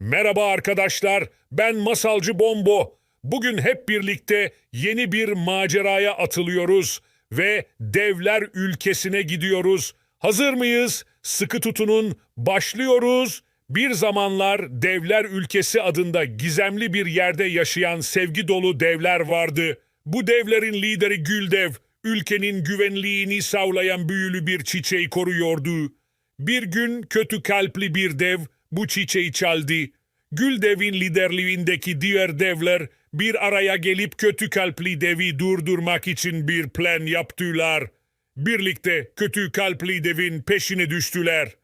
Merhaba arkadaşlar, ben Masalcı Bombo. Bugün hep birlikte yeni bir maceraya atılıyoruz ve devler ülkesine gidiyoruz. Hazır mıyız? Sıkı tutunun, başlıyoruz. Bir zamanlar devler ülkesi adında gizemli bir yerde yaşayan sevgi dolu devler vardı. Bu devlerin lideri Güldev, ülkenin güvenliğini sağlayan büyülü bir çiçeği koruyordu. Bir gün kötü kalpli bir dev bu çiçeği çaldı. Güldev'in liderliğindeki diğer devler bir araya gelip kötü kalpli devi durdurmak için bir plan yaptılar. Birlikte kötü kalpli devin peşine düştüler.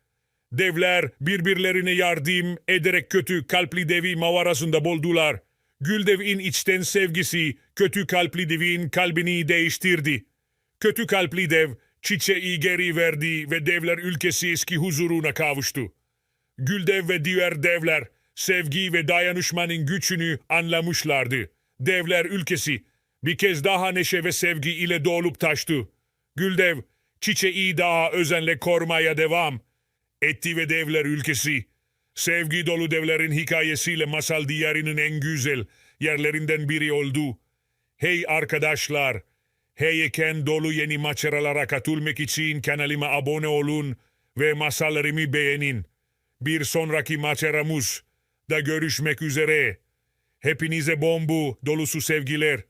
Devler birbirlerine yardım ederek kötü kalpli devi mağarasında buldular. Güldev'in içten sevgisi kötü kalpli devin kalbini değiştirdi. Kötü kalpli dev çiçeği geri verdi ve devler ülkesi eski huzuruna kavuştu. Güldev ve diğer devler sevgi ve dayanışmanın gücünü anlamışlardı. Devler ülkesi bir kez daha neşe ve sevgi ile dolup taştı. Güldev çiçeği daha özenle korumaya devam etti ve devler ülkesi sevgi dolu devlerin hikayesiyle masal diyarının en güzel yerlerinden biri oldu. Hey arkadaşlar, heyken dolu yeni maceralara katılmak için kanalıma abone olun ve masallarımı beğenin. Bir sonraki maceramız da görüşmek üzere. Hepinize bombu dolusu sevgiler.